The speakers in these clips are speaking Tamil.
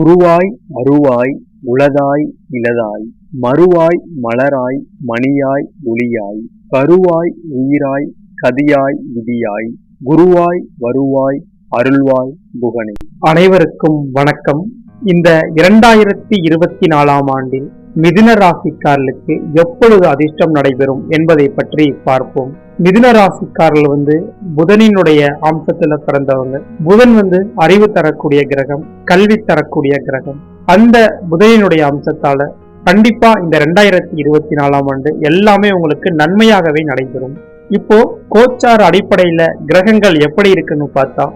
உருவாய் அருவாய் உளதாய் இளதாய் மறுவாய் மலராய் மணியாய் ஒளியாய் கருவாய் உயிராய் கதியாய் விதியாய் குருவாய் வருவாய் அருள்வாய் புகனே. அனைவருக்கும் வணக்கம். இந்த இரண்டாயிரத்தி இருபத்தி நாலாம் ஆண்டில் மிதுன ராசிக்காரர்களுக்கு எப்பொழுது அதிர்ஷ்டம் நடைபெறும் என்பதை பற்றி பார்ப்போம். மிதுன ராசிக்காரர்கள் வந்து புதனினுடைய அம்சத்துல பிறந்தவங்க. புதன் வந்து அறிவு தரக்கூடிய கிரகம் கல்வி தரக்கூடிய கிரகம். அந்த புதனினுடைய அம்சத்தால கண்டிப்பா இந்த ரெண்டாயிரத்தி இருபத்தி நாலாம் ஆண்டு எல்லாமே உங்களுக்கு நன்மையாகவே நடைபெறும். இப்போ கோச்சார் அடிப்படையில கிரகங்கள் எப்படி இருக்குன்னு பார்த்தா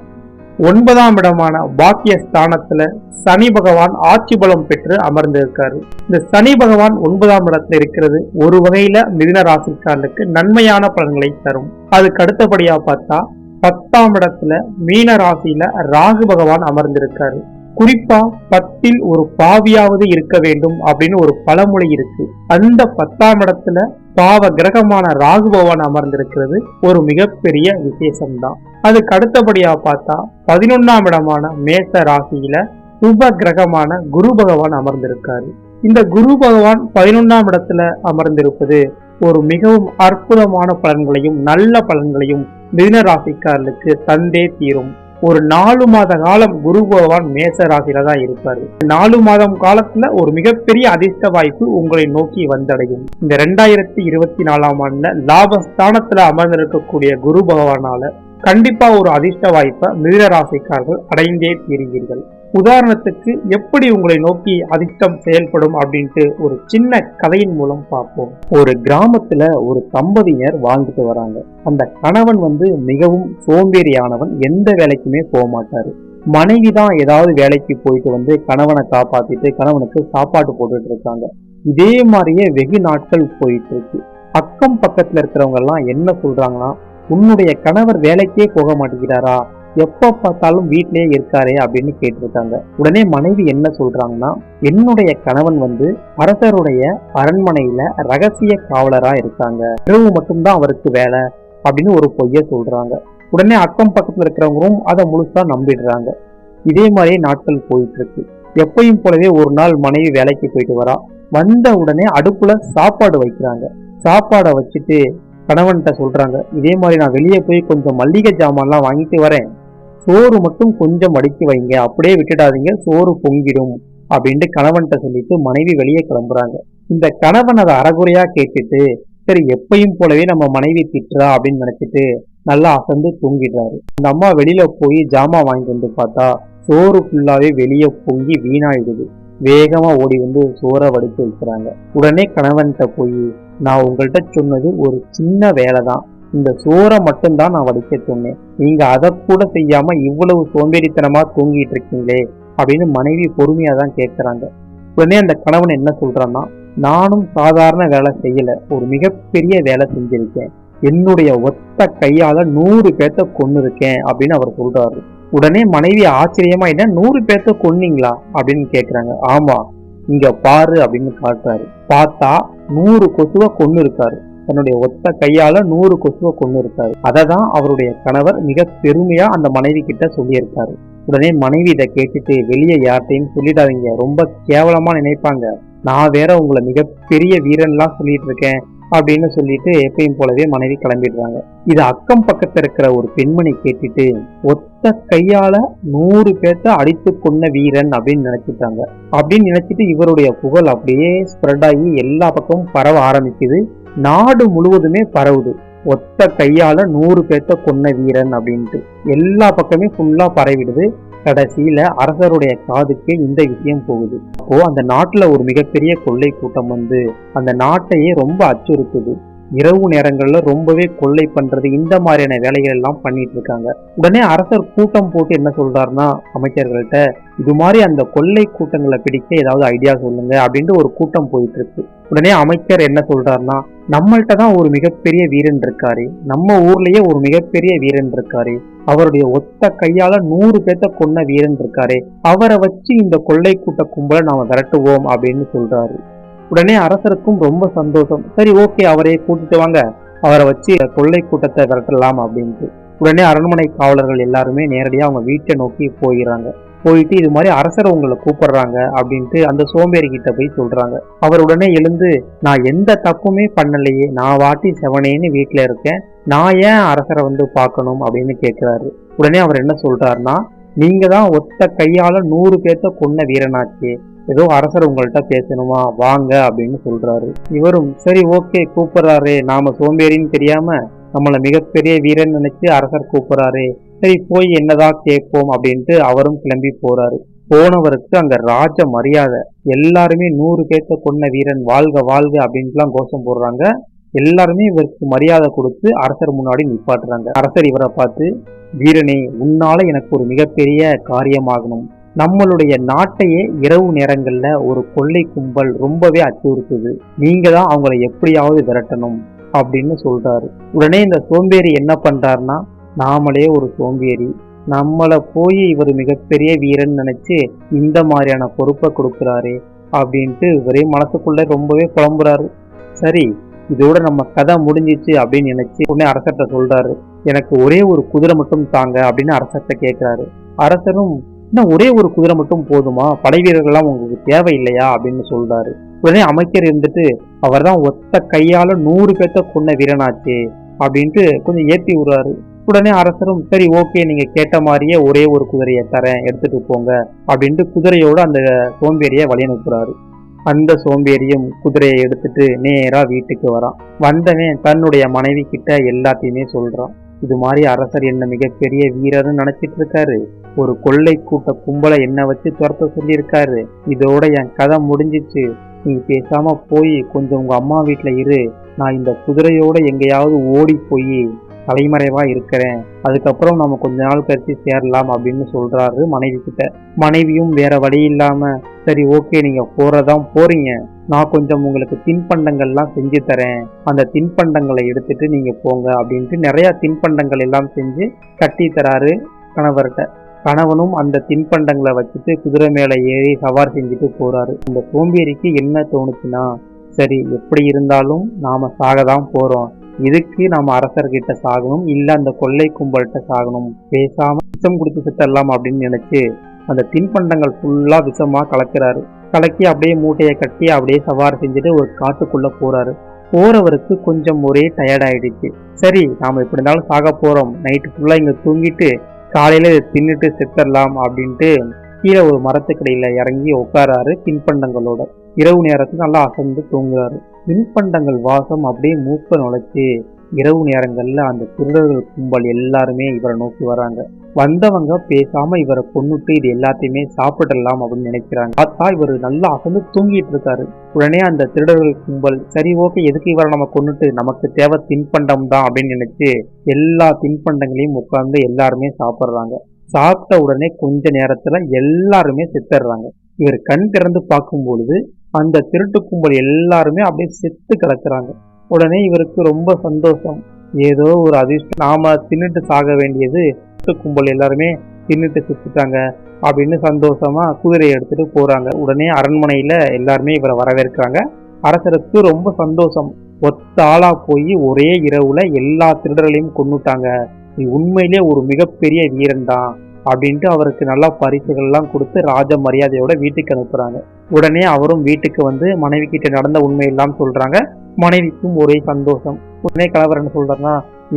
ஒன்பதாம் இடமான பாக்கிய ஸ்தானத்துல சனி பகவான் ஆட்சி பலம் பெற்று அமர்ந்திருக்காரு. இந்த சனி பகவான் ஒன்பதாம் இடத்துல இருக்கிறது ஒரு வகையில மிதின ராசிக்காரர்களுக்கு நன்மையான பலன்களை தரும். அதுக்கு அடுத்தபடியா பார்த்தா பத்தாம் இடத்துல மீன ராசியில ராகு பகவான் அமர்ந்திருக்காரு. குறிப்பா பத்தில் ஒரு பாவியாவது இருக்க வேண்டும் அப்படின்னு ஒரு பழமொழி இருக்கு. அந்த பத்தாம் இடத்துல பாவ கிரகமான ராகு பகவான் அமர்ந்திருக்கிறது ஒரு மிகப்பெரிய விசேஷம்தான். அதுக்கு அடுத்தபடியா பார்த்தா பதினொன்னாம் இடமான மேச ராசியில சுப கிரகமான குரு பகவான் அமர்ந்திருக்காரு. இந்த குரு பகவான் பதினொன்னாம் இடத்துல அமர்ந்திருப்பது ஒரு மிகவும் அற்புதமான பலன்களையும் நல்ல பலன்களையும் மிதுன ராசிக்காரர்களுக்கு தந்தே தீரும். ஒரு நாலு மாத காலம் குரு பகவான் மேச ராசியில தான் இருப்பாரு. நாலு மாதம் காலத்துல ஒரு மிகப்பெரிய அதிர்ஷ்ட வாய்ப்பு உங்களை நோக்கி வந்தடையும். இந்த ரெண்டாயிரத்தி இருபத்தி நாலாம் ஆண்டுல லாபஸ்தானத்துல அமர்ந்திருக்கக்கூடிய குரு பகவானால கண்டிப்பா ஒரு அதிர்ஷ்ட வாய்ப்பை மிதுன ராசிக்காரர்கள் அடைந்தே தீருவீர்கள். உதாரணத்துக்கு எப்படி உங்களை நோக்கி அதிர்ஷ்டம் செயல்படும் அப்படின்ட்டு ஒரு சின்ன கதையின் மூலம் பார்ப்போம். ஒரு கிராமத்துல ஒரு தம்பதியினர் வாழ்ந்துட்டு வராங்க. அந்த கணவன் வந்து மிகவும் சோம்பேறியானவன் எந்த வேலைக்குமே போக மாட்டாரு. மனைவி தான் ஏதாவது வேலைக்கு போயிட்டு வந்து கணவனை காப்பாத்திட்டு கணவனுக்கு சாப்பாடு போட்டுட்டு இருக்காங்க. இதே மாதிரியே வெகு நாட்கள் போயிட்டு இருக்கு. அக்கம் பக்கத்துல இருக்கிறவங்க எல்லாம் என்ன சொல்றாங்கன்னா உன்னுடைய கணவர் வேலைக்கே போக மாட்டேங்கிறாரா? எப்ப பார்த்தாலும் வீட்டிலே இருக்காரே அப்படின்னு கேட்டிருக்காங்க. உடனே மனைவி என்ன சொல்றாங்கன்னா என்னுடைய கணவன் வந்து அரசருடைய அரண்மனையில ரகசிய காவலரா இருக்காங்க. இரவு மட்டும்தான் அவருக்கு வேலை அப்படின்னு ஒரு பொய்ய சொல்றாங்க. உடனே அக்கம் பக்கத்துல இருக்கிறவங்களும் அதை முழுசா நம்பிடுறாங்க. இதே மாதிரியே நாட்கள் போயிட்டு இருக்கு எப்பையும் போலவே ஒரு நாள் மனைவி வேலைக்கு போயிட்டு வரா. வந்த உடனே அடுப்புல சாப்பாடு வைக்கிறாங்க. சாப்பாடை வச்சுட்டு கணவன்கிட்ட சொல்றாங்க இதே மாதிரி நான் வெளியே போய் கொஞ்சம் மல்லிகை ஜாமான்லாம் வாங்கிட்டு வரேன். சோறு மட்டும் கொஞ்சம் அடுக்கி வைங்க. அப்படியே விட்டுடாதீங்க. சோறு பொங்கிடும். அப்படின்ட்டு கணவன்கிட்ட சொல்லிட்டு மனைவி வெளியே கிளம்புறாங்க. இந்த கணவன் அதை அறகுறையா கேட்டுட்டு சரி எப்பையும் போலவே நம்ம மனைவி திட்டுறா? அப்படின்னு நினைச்சிட்டு நல்லா அசந்து தூங்கிடுறாரு. இந்த அம்மா வெளியில போய் ஜாமான் வாங்கிட்டு வந்து பார்த்தா சோறு ஃபுல்லாவே வெளியே பொங்கி வீணாயிடுது. வேகமா ஓடி வந்து சோறை வடித்து வைக்கிறாங்க. உடனே கணவன்கிட்ட போய் நான் உங்கள்கிட்ட சொன்னது ஒரு சின்ன வேலை தான் இந்த சோறை மட்டும்தான் நான் வடிக்க சொன்னேன். நீங்க அதை கூட செய்யாம இவ்வளவு சோம்பேறித்தனமா தூங்கிட்டு இருக்கீங்களே? அப்படின்னு மனைவி பொறுமையா தான் கேட்கிறாங்க உடனே அந்த கணவன் என்ன சொல்றான்னா நானும் சாதாரண வேலை செய்யல. ஒரு மிகப்பெரிய வேலை செஞ்சிருக்கேன். என்னுடைய ஒத்த கையால நூறு பேர்த்த கொண்டு இருக்கேன் அப்படின்னு அவர் சொல்றாரு. உடனே மனைவி ஆச்சரியமா என்ன நூறு பேர்த்த கொன்னீங்களா? அப்படின்னு கேக்குறாங்க. ஆமா இங்க பாரு அப்படின்னு காட்டுறாரு. பார்த்தா நூறு கொசுவை கொண்டு இருக்காரு தன்னுடைய ஒத்த கையால நூறு கொசுவை கொண்டு இருக்காரு அதை தான் அவருடைய கணவர் மிக பெருமையா அந்த மனைவி கிட்ட சொல்லியிருக்காரு. உடனே மனைவி இதை கேட்டுட்டு வெளியே யார்கிட்டையும் சொல்லிடாதீங்க. ரொம்ப கேவலமா நினைப்பாங்க. நான் வேற உங்களை மிகப்பெரிய வீரன்லாம் சொல்லிட்டு இருக்கேன். அப்படின்னு சொல்லிட்டு எப்பயும் போலவே மனைவி கிளம்பிடுறாங்க. இது அக்கம் பக்கத்துல இருக்கிற ஒரு பெண்மணி கேட்டுட்டு ஒத்த கையால நூறு பேர்த்த அடித்து கொன்ன வீரன் அப்படின்னு நினைச்சிட்டாங்க. அப்படின்னு நினைச்சிட்டு இவருடைய புகழ் அப்படியே ஸ்ப்ரெட் ஆகி எல்லா பக்கமும் பரவ ஆரம்பிக்குது. நாடு முழுவதுமே பரவுது. ஒத்த கையால நூறு பேர்த்த கொன்ன வீரன் அப்படின்ட்டு. எல்லா பக்கமே ஃபுல்லா பரவிடுது. கடைசியில அரசருடைய காதுக்கு இந்த விஷயம் போகுது. அப்போ அந்த நாட்டுல ஒரு மிகப்பெரிய கொள்ளை கூட்டம் வந்து அந்த நாட்டையே ரொம்ப அச்சுறுத்துது. இரவு நேரங்களில் ரொம்பவே கொள்ளை பண்ணுறது இந்த மாதிரியான வேலைகள் எல்லாம் பண்ணிட்டு இருக்காங்க. உடனே அரசர் கூட்டம் போட்டு என்ன சொல்றாருன்னா அமைச்சர்கள்ட்ட இது மாதிரி அந்த கொள்ளை கூட்டங்களை பிடிக்க ஏதாவது ஐடியா சொல்லுங்க அப்படின்ட்டு ஒரு கூட்டம் போயிட்டு இருக்கு. உடனே அமைச்சர் என்ன சொல்றாருன்னா நம்மள்கிட்ட தான் ஒரு மிகப்பெரிய வீரன் இருக்காரு. நம்ம ஊர்லயே ஒரு மிகப்பெரிய வீரன் இருக்காரு. அவருடைய ஒத்த கையால நூறு பேர்த்த கொன்ன வீரன் இருக்காரு. அவரை வச்சு இந்த கொள்ளை கூட்ட கும்பலை நாம விரட்டுவோம் அப்படின்னு சொல்றாரு. உடனே அரசருக்கும் ரொம்ப சந்தோஷம். சரி ஓகே அவரையே கூட்டிட்டு வாங்க. அவரை வச்சு கொள்ளை கூட்டத்தை விரட்டலாம் அப்படின்ட்டு. உடனே அரண்மனை காவலர்கள் எல்லாருமே நேரடியாக அவங்க வீட்டை நோக்கி போயிடுறாங்க. போயிட்டு இது மாதிரி அரசர் உங்களை கூப்பிடுறாங்க அப்படின்ட்டு அந்த சோம்பேறி கிட்ட போய் சொல்றாங்க. அவர் உடனே எழுந்து நான் எந்த தப்புமே பண்ணலையே. நான் வாட்டி செவனேன்னு வீட்டில் இருக்கேன். நான் ஏன் அரசரை வந்து பார்க்கணும்? அப்படின்னு கேட்குறாரு உடனே அவர் என்ன சொல்றாருன்னா நீங்க தான் ஒத்த கையால நூறு பேர்த்த கொன்ன வீரனாச்சு. ஏதோ அரசர் உங்கள்கிட்ட பேசணுமா? வாங்க அப்படின்னு சொல்றாரு. இவரும் சரி ஓகே கூப்பிடுறாரு. நாம சோம்பேறின்னு தெரியாம நம்மளை மிகப்பெரிய வீரன் நினைச்சு அரசர் கூப்பிடுறாரு. சரி போய் என்னதான் கேட்போம்? அப்படின்ட்டு அவரும் கிளம்பி போறாரு. போனவருக்கு அங்க ராஜ மரியாதை. எல்லாருமே நூறு பேர்த்த கொன்ன வீரன் வாழ்க வாழ்க அப்படின்ட்டுலாம் கோஷம் போடுறாங்க. எல்லாருமே இவருக்கு மரியாதை கொடுத்து அரசர் முன்னாடி நிப்பாட்டுறாங்க. அரசர் இவரை பார்த்து வீரனே உன்னால எனக்கு ஒரு மிகப்பெரிய காரியமாகணும். நம்மளுடைய நாட்டையே இரவு நேரங்களில் ஒரு கொள்ளை கும்பல் ரொம்பவே அச்சுறுத்துது. நீங்க தான் அவங்கள எப்படியாவது விரட்டணும் அப்படின்னு சொல்றாரு. உடனே இந்த சோம்பேறி என்ன பண்றாருன்னா நாமளே ஒரு சோம்பேறி. நம்மளை போய் இவர் மிகப்பெரிய வீரன் நினைச்சு இந்த மாதிரியான பொறுப்பை கொடுக்குறாரு அப்படின்ட்டு இவரே மனசுக்குள்ள ரொம்பவே புலம்புறாரு. சரி இதோட நம்ம கதை முடிஞ்சிச்சு அப்படின்னு நினைச்சு உடனே அரசர்கிட்ட சொல்றாரு. எனக்கு ஒரே ஒரு குதிரை மட்டும் தாங்க அப்படின்னு அரசர்கிட்ட கேட்கிறாரு அரசரும் இன்னும் ஒரே ஒரு குதிரை மட்டும் போதுமா? படை வீரர்கள்லாம் உங்களுக்கு தேவையில்லையா? அப்படின்னு சொல்றாரு. உடனே அமைச்சர் இருந்துட்டு அவர் தான் ஒத்த கையால நூறு பேர்த்த கொன்ன வீரனாச்சே அப்படின்ட்டு கொஞ்சம் ஏற்றி விடுறாரு. உடனே அரசரும் சரி ஓகே நீங்க கேட்ட மாதிரியே ஒரே ஒரு குதிரையை தரேன் எடுத்துட்டு போங்க அப்படின்ட்டு குதிரையோட அந்த சோம்பேறியை வழி அனுப்புறாரு. அந்த சோம்பேறியும் குதிரையை எடுத்துட்டு நேரா வீட்டுக்கு வரான். வந்தவன் தன்னுடைய மனைவி கிட்ட எல்லாத்தையுமே சொல்றான். இது மாதிரி அரசர் என்ன மிகப்பெரிய வீரர்னு நினைச்சிட்டு இருக்காரு? ஒரு கொள்ளை கூட்ட கும்பலை என்ன வச்சு துரத்த சொல்லியிருக்காரு. இதோட என் கதை முடிஞ்சிச்சு. நீ பேசாம போய் கொஞ்சம் உங்க அம்மா வீட்டுல இரு. நான் இந்த குதிரையோட எங்கேயாவது ஓடி போய் தலைமறைவா இருக்கிறேன். அதுக்கப்புறம் நம்ம கொஞ்ச நாள் கழிச்சு சேரலாம் அப்படின்னு சொல்றாரு மனைவி கிட்ட. மனைவியும் வேற வழி இல்லாம சரி ஓகே நீங்க போறதான் போறீங்க. நான் கொஞ்சம் உங்களுக்கு தின்பண்டங்கள்லாம் செஞ்சு தரேன். அந்த தின்பண்டங்களை எடுத்துட்டு நீங்க போங்க அப்படின்ட்டு நிறைய தின்பண்டங்கள் எல்லாம் செஞ்சு கட்டி தராரு கணவர்கிட்ட. கணவனும் அந்த தின்பண்டங்களை வச்சுட்டு குதிரை மேலே ஏறி சவார் செஞ்சுட்டு போறாரு. இந்த சோம்பேறிக்கு என்ன தோணுச்சுன்னா சரி எப்படி இருந்தாலும் நாம சாக தான் போறோம். இதுக்கு நம்ம அரசர்கிட்ட சாகணும் இல்லை அந்த கொள்ளை கும்பல்கிட்ட சாகணும். பேசாம விஷம் கொடுத்து சுத்தரலாம் அப்படின்னு நினைச்சு அந்த தின்பண்டங்கள் ஃபுல்லா விஷமா கலக்கிறாரு. கலக்கி அப்படியே மூட்டையை கட்டி அப்படியே சவாரி செஞ்சுட்டு ஒரு காட்டுக்குள்ள போறாரு. போறவருக்கு கொஞ்சம் ஒரே டயர்ட் ஆயிடுச்சு. சரி நாம எப்படி இருந்தாலும் சாக போறோம். நைட்டு ஃபுல்லா இங்க தூங்கிட்டு காலையில் இதை தின்னுட்டு செத்துடலாம் அப்படின்ட்டு கீழே ஒரு மரத்துக்கடையில் இறங்கி உட்காராரு தின்பண்டங்களோட. இரவு நேரத்துக்கு நல்லா அசந்து தூங்குறாரு. தின்பண்டங்கள் வாசம் அப்படியே மூக்க நுழைச்சி இரவு நேரங்களில் அந்த திருடர்கள் கும்பல் எல்லாருமே இவரை நோக்கி வராங்க. வந்தவங்க பேசாம இவரை கொன்னுட்டு இது எல்லாத்தையுமே சாப்பிடலாம் அப்படின்னு நினைக்கிறாங்க. பார்த்தா இவர் நல்லா அசந்து தூங்கிட்டு இருக்காரு. உடனே அந்த திருடர்கள் கும்பல் சரி ஓகே எதுக்கு இவரை நம்ம கொண்டுட்டு நமக்கு தேவை தின்பண்டம் தான் அப்படின்னு நினைச்சு எல்லா தின்பண்டங்களையும் உட்கார்ந்து எல்லாருமே சாப்பிட்றாங்க. சாப்பிட்ட உடனே கொஞ்ச நேரத்துல எல்லாருமே செத்துடுறாங்க இவர் கண் திறந்து பார்க்கும் பொழுது அந்த திருட்டு கும்பல் எல்லாருமே அப்படியே செத்து கிடக்குறாங்க. உடனே இவருக்கு ரொம்ப சந்தோஷம். ஏதோ ஒரு அதிர்ஷ்டம். நாம தின்னுட்டு சாக வேண்டியது கும்பல் எல்லாருமே தின்னுட்டு சுத்திட்டாங்க. அப்படின்னு சந்தோஷமா குதிரையை எடுத்துட்டு போறாங்க. உடனே அரண்மனையில எல்லாருமே இவரை வரவேற்கிறாங்க. அரசருக்கு ரொம்ப சந்தோஷம். ஒத்த ஆளா போய் ஒரே இரவுல எல்லா திருடர்களையும் கொன்னுட்டாங்க. நீ உண்மையிலே ஒரு மிகப்பெரிய வீரன் தான் அப்படின்ட்டு அவருக்கு நல்லா பரிசுகள்லாம் கொடுத்து ராஜ மரியாதையோட வீட்டுக்கு அனுப்புறாங்க. உடனே அவரும் வீட்டுக்கு வந்து மனைவி கிட்ட நடந்த உண்மையெல்லாம் சொல்றாங்க. மனைவிக்கும் ஒரே சந்தோஷம். உடனே கணவர் என்ன சொல்றேன்னா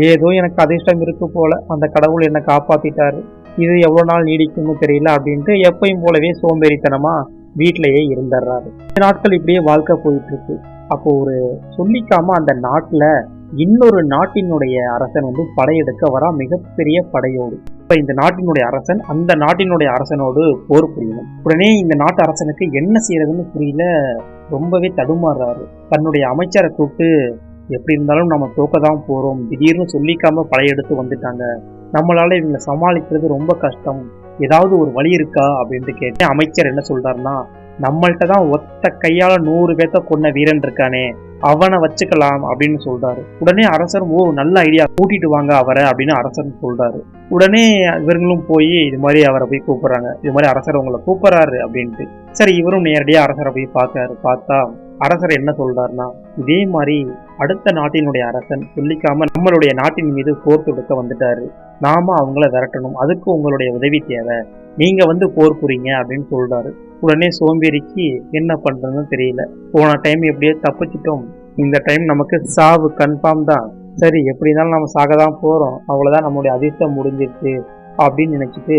ஏதோ எனக்கு அதிர்ஷ்டம் இருக்கு போல அந்த கடவுள் என்னை காப்பாத்திட்டாரு. இது எவ்வளவு நாள் நீடிக்கும்னு தெரியல அப்படின்ட்டு எப்பயும் போலவே சோம்பேறித்தனமா வீட்டிலேயே இருந்துடுறாரு. நாட்கள் இப்படியே வாழ்க்கை போயிட்டு இருக்கு அப்போ ஒரு சொல்லிக்காம அந்த நாட்டுல இன்னொரு நாட்டினுடைய அரசன் வந்து படையெடுக்க வரா மிகப்பெரிய படையோடு. இப்ப இந்த நாட்டினுடைய அரசன் அந்த நாட்டினுடைய அரசனோடு போர் புரியணும். உடனே இந்த நாட்டு அரசனுக்கு என்ன செய்யறதுன்னு புரியல. ரொம்பவே தடுமாறுறாரு. தன்னுடைய அமைச்சரை கூப்பிட்டு எப்படி இருந்தாலும் நம்ம தோக்க தான் போறோம். திடீர்னு சொல்லிக்காம படையெடுத்து வந்துட்டாங்க. நம்மளால இவங்களை சமாளிக்கிறது ரொம்ப கஷ்டம். ஏதாவது ஒரு வழி இருக்கா? அப்படின்ட்டு கேட்டேன் அமைச்சர் என்ன சொல்றாருன்னா நம்மள்ட்ட தான் ஒத்த கையால நூறு பேர்த்த கொன்ன வீரன் இருக்கானே. அவனை வச்சுக்கலாம் அப்படின்னு சொல்றாரு. உடனே அரசர் ஓ நல்ல ஐடியா கூட்டிட்டு வாங்க அவரை அப்படின்னு அரசர் சொல்றாரு. உடனே இவர்களும் போய் இது மாதிரி அவரை போய் கூப்பிடுறாங்க. இது மாதிரி அரசர் உங்களை கூப்பிடுறாரு அப்படின்ட்டு. சரி இவரும் நேரடியா அரசரை போய் பார்க்கறாரு பார்த்தா அரசர் என்ன சொல்றாருன்னா இதே மாதிரி அடுத்த நாட்டினுடைய அரசன் சொல்லிக்காம நம்மளுடைய நாட்டின் மீது போர் தொடுக்க வந்துட்டாரு. நாம அவங்கள விரட்டணும். அதுக்கு உங்களுடைய உதவி தேவை. நீங்க வந்து போர் புரிங்க அப்படின்னு சொல்றாரு. உடனே சோம்பேறிக்கு என்ன பண்றதுன்னு தெரியல. போன டைம் எப்படியோ தப்பிச்சிட்டோம். இந்த டைம் நமக்கு சாவு கன்ஃபார்ம் தான். சரி எப்படி இருந்தாலும் நம்ம சாக தான் போறோம். அவ்வளவுதான் நம்மளுடைய அதிர்ஷ்டம் முடிஞ்சிருச்சு அப்படின்னு நினைச்சிட்டு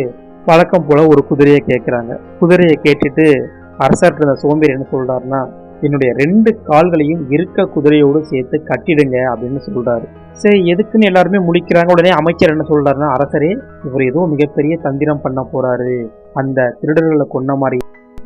வழக்கம் போல ஒரு குதிரையை கேட்குறாங்க குதிரையை கேட்டுட்டு அரசர்கிட்ட இந்த சோம்பேறி என்ன சொல்றாருன்னா என்னுடைய ரெண்டு கால்களையும் இருக்க குதிரையோடு சேர்த்து கட்டிடுங்க அப்படின்னு சொல்றாரு. சரி எதுக்குன்னு எல்லாருமே முடிக்கிறாங்க உடனே அமைச்சர் என்ன சொல்றாருன்னா அரசரே இவர் ஏதோ மிகப்பெரிய தந்திரம் பண்ண போறாரு. அந்த திருடர்களை கொன்ன மாதிரி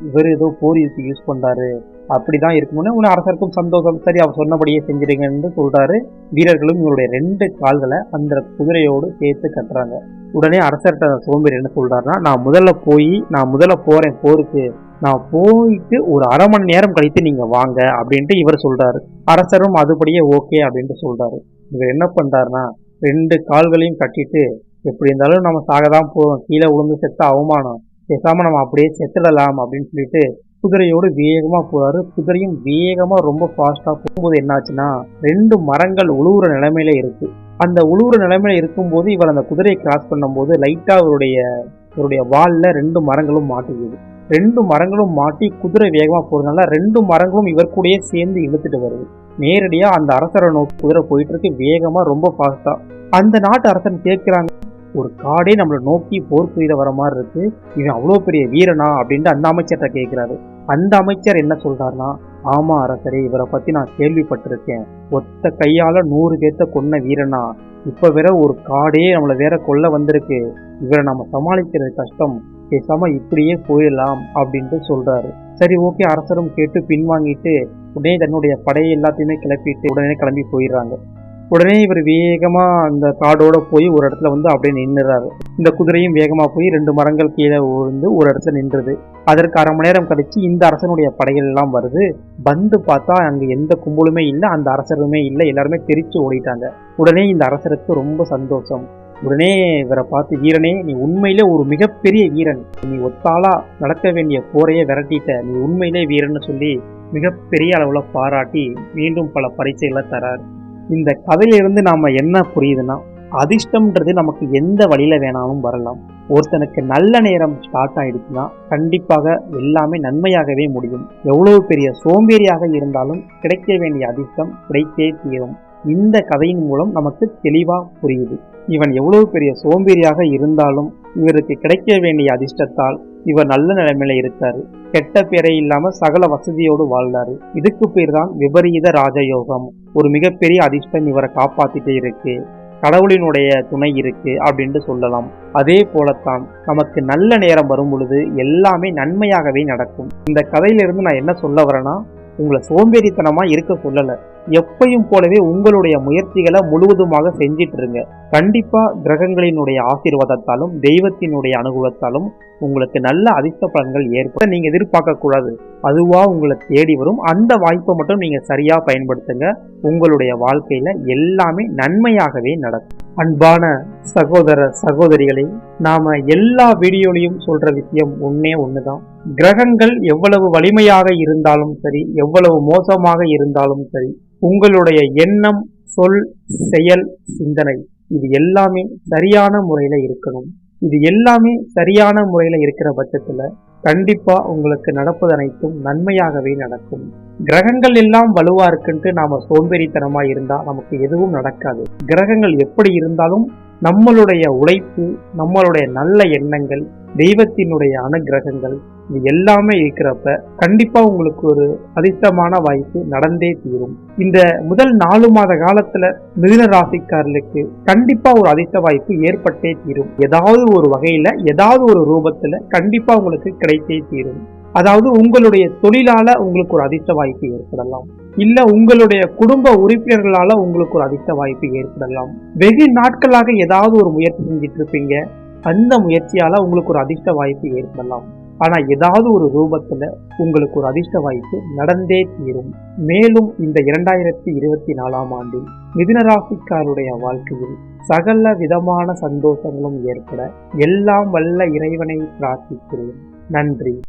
இவர் ஏதோ போர் யுத்தி யூஸ் பண்ணுறாரு அப்படி தான் இருக்கும்னு உன்னை அரசருக்கும் சந்தோஷம். சரி அவர் சொன்னபடியே செஞ்சிருங்கன்னு சொல்கிறாரு வீரர்களும் இவருடைய ரெண்டு கால்களை அந்த குதிரையோடு சேர்த்து கட்டுறாங்க. உடனே அரசர்கிட்ட அந்த சோம்பேறி என்ன சொல்கிறாருன்னா நான் முதல்ல போய் நான் முதல்ல போகிறேன் போருக்கு. நான் போயிட்டு ஒரு அரை மணி நேரம் கழித்து நீங்கள் வாங்க அப்படின்ட்டு இவர் சொல்கிறாரு அரசரும் அதுபடியே ஓகே அப்படின்ட்டு சொல்கிறாரு இவர் என்ன பண்ணுறாருன்னா ரெண்டு கால்களையும் கட்டிட்டு எப்படி இருந்தாலும் நம்ம சாக தான் போறோம். கீழே விழுந்து செத்த அவமானம். பேசாமல் நம்ம அப்படியே செத்துடலாம் அப்படின்னு சொல்லிட்டு குதிரையோடு வேகமா போறாரு. குதிரையும் வேகமா ரொம்ப ஃபாஸ்ட்டாக போகும்போது என்னாச்சுன்னா ரெண்டு மரங்கள் உழுவுற நிலைமையில இருக்கு. அந்த உழுவுற நிலைமையில இருக்கும்போது இவர் அந்த குதிரையை கிராஸ் பண்ணும்போது லைட்டாக அவருடைய இவருடைய வால்ல ரெண்டு மரங்களும் மாட்டிக்குது. ரெண்டு மரங்களும் மாட்டி குதிரை வேகமா போகிறதுனால ரெண்டு மரங்களும் இவர் கூடயே சேர்ந்து இழுத்துட்டு வருது. நேரடியாக அந்த அரசரை நோக்கி குதிரை போயிட்டு இருக்கு. வேகமாக ரொம்ப ஃபாஸ்ட்டாக அந்த நாட்டு அரசன் கேட்குறாங்க ஒரு காடே நம்மளை நோக்கி போர் புரித வர மாதிரி இருக்கு. இவன் அவ்வளோ பெரிய வீரனா அப்படின்ட்டு அந்த அமைச்சர்கிட்ட கேட்கிறாரு. அந்த அமைச்சர் என்ன சொல்றாருன்னா ஆமா அரசரே இவரை பத்தி நான் கேள்விப்பட்டிருக்கேன். ஒத்த கையால நூறு பேர்த்த கொன்ன வீரனா? இப்ப வேற ஒரு காடே நம்மளை வேற கொல்ல வந்திருக்கு. இவரை நம்ம சமாளிக்கிறது கஷ்டம். பேசாம இப்படியே போயிடலாம் அப்படின்ட்டு சொல்றாரு. சரி ஓகே அரசரும் கேட்டு பின்வாங்கிட்டு உடனே தன்னுடைய படையை எல்லாத்தையுமே கிளப்பிட்டு உடனே கிளம்பி போயிடுறாங்க. உடனே இவர் வேகமா அந்த காடோட போய் ஒரு இடத்துல வந்து அப்படியே நின்றுறாரு இந்த குதிரையும் வேகமா போய் ரெண்டு மரங்கள் கீழே விழுந்து ஒரு இடத்துல நின்றுது. அதற்கு அரை மணி நேரம் கழிச்சு இந்த அரசனுடைய படைகள் எல்லாம் வருது. வந்து பார்த்தா அங்க எந்த கும்பலுமே இல்லை அந்த அரசருமே இல்லை எல்லாருமே தெரிச்சு ஓடிட்டாங்க. உடனே இந்த அரசருக்கு ரொம்ப சந்தோஷம். உடனே இவரை பார்த்து வீரனே நீ உண்மையிலே ஒரு மிகப்பெரிய வீரன். நீ ஒத்தாளா? நடக்க வேண்டிய போரையே விரட்டிட்ட. நீ உண்மையிலே வீரன்னு சொல்லி மிகப்பெரிய அளவுல பாராட்டி மீண்டும் பல பரிசைகளை தரார். இந்த கதையிலிருந்து நாம் என்ன புரியுதுன்னா அதிர்ஷ்டம்ன்றது நமக்கு எந்த வழியில் வேணாலும் வரலாம். ஒருத்தனுக்கு நல்ல நேரம் ஸ்டார்ட் ஆயிடுச்சுன்னா கண்டிப்பாக எல்லாமே நன்மையாகவே முடியும். எவ்வளவு பெரிய சோம்பேறியாக இருந்தாலும் கிடைக்க வேண்டிய அதிர்ஷ்டம் கிடைத்தே தீரும். இந்த கதையின் மூலம் நமக்கு தெளிவாக புரியுது. இவன் எவ்வளவு பெரிய சோம்பேறியாக இருந்தாலும் இவருக்கு கிடைக்க வேண்டிய அதிர்ஷ்டத்தால் இவர் நல்ல நிலைமையில இருக்காரு. கெட்ட பேரே இல்லாம சகல வசதியோடு வாழ்ந்தாரு. இதுக்கு பேர் தான் விபரீத ராஜயோகம். ஒரு மிகப்பெரிய அதிர்ஷ்டம் இவரை காப்பாத்திட்டே இருக்கு. கடவுளினுடைய துணை இருக்கு அப்படின்ட்டு சொல்லலாம். அதே போலத்தான் நமக்கு நல்ல நேரம் வரும் பொழுது எல்லாமே நன்மையாகவே நடக்கும். இந்த கதையிலிருந்து நான் என்ன சொல்ல வரேன்னா உங்களை சோம்பேறித்தனமா இருக்க சொல்லல. எப்பையும் போலவே உங்களுடைய முயற்சிகளை முழுவதுமாக செஞ்சிட்டு இருங்க. கண்டிப்பா கிரகங்களினுடைய ஆசீர்வாதத்தாலும் தெய்வத்தினுடைய அனுகூலத்தாலும் உங்களுக்கு நல்ல அதிர்ஷ்ட பலன்கள் ஏற்பட நீங்க எதிர்பார்க்க கூடாது. அதுவா உங்களை தேடி வரும். அந்த வாய்ப்பை மட்டும் நீங்க சரியா பயன்படுத்துங்க. உங்களுடைய வாழ்க்கையில எல்லாமே நன்மையாகவே நடக்கும். அன்பான சகோதர சகோதரிகளே நாம எல்லா வீடியோலையும் சொல்ற விஷயம் ஒன்னே ஒண்ணுதான். கிரகங்கள் எவ்வளவு வலிமையாக இருந்தாலும் சரி எவ்வளவு மோசமாக இருந்தாலும் சரி உங்களுடைய எண்ணம் சொல் செயல் சிந்தனை இது எல்லாமே சரியான முறையில் இருக்கணும். இது எல்லாமே சரியான முறையில் இருக்கிற பட்சத்தில் கண்டிப்பாக உங்களுக்கு நடப்பது அனைத்தும் நன்மையாகவே நடக்கும். கிரகங்கள் எல்லாம் வலுவா இருக்குன்ட்டு நாம சோம்பேறித்தனமா இருந்தா நமக்கு எதுவும் நடக்காது. கிரகங்கள் எப்படி இருந்தாலும் நம்மளுடைய உழைப்பு நம்மளுடைய நல்ல எண்ணங்கள் தெய்வத்தினுடைய அனுகிரகங்கள் இது எல்லாமே இருக்கிறப்ப கண்டிப்பா உங்களுக்கு ஒரு அதிர்ஷ்டமான வாய்ப்பு நடந்தே தீரும். இந்த முதல் நாலு மாத காலத்துல மிதுன ராசிக்காரர்களுக்கு கண்டிப்பா ஒரு அதிர்ஷ்ட வாய்ப்பு ஏற்பட்டே தீரும். ஏதாவது ஒரு வகையில ஏதாவது ஒரு ரூபத்துல கண்டிப்பா உங்களுக்கு கிடைத்தே தீரும். அதாவது உங்களுடைய தொழிலால உங்களுக்கு ஒரு அதிர்ஷ்ட வாய்ப்பு ஏற்படலாம். இல்ல உங்களுடைய குடும்ப உறுப்பினர்களால உங்களுக்கு ஒரு அதிர்ஷ்ட வாய்ப்பு ஏற்படலாம். வெகு நாட்களாக ஏதாவது ஒரு முயற்சி செஞ்சிட்டு இருப்பீங்க அந்த முயற்சியால உங்களுக்கு ஒரு அதிர்ஷ்ட வாய்ப்பு ஏற்படலாம். ஆனா ஏதாவது ஒரு ரூபத்துல உங்களுக்கு ஒரு அதிர்ஷ்ட வாய்ப்பு நடந்தே தீரும். மேலும் இந்த இரண்டாயிரத்தி இருபத்தி நாலாம் ஆண்டில் மிதுனராசிக்காருடைய வாழ்க்கையில் சகல விதமான சந்தோஷங்களும் ஏற்பட எல்லாம் வல்ல இறைவனை பிரார்த்திக்கிறேன். நன்றி.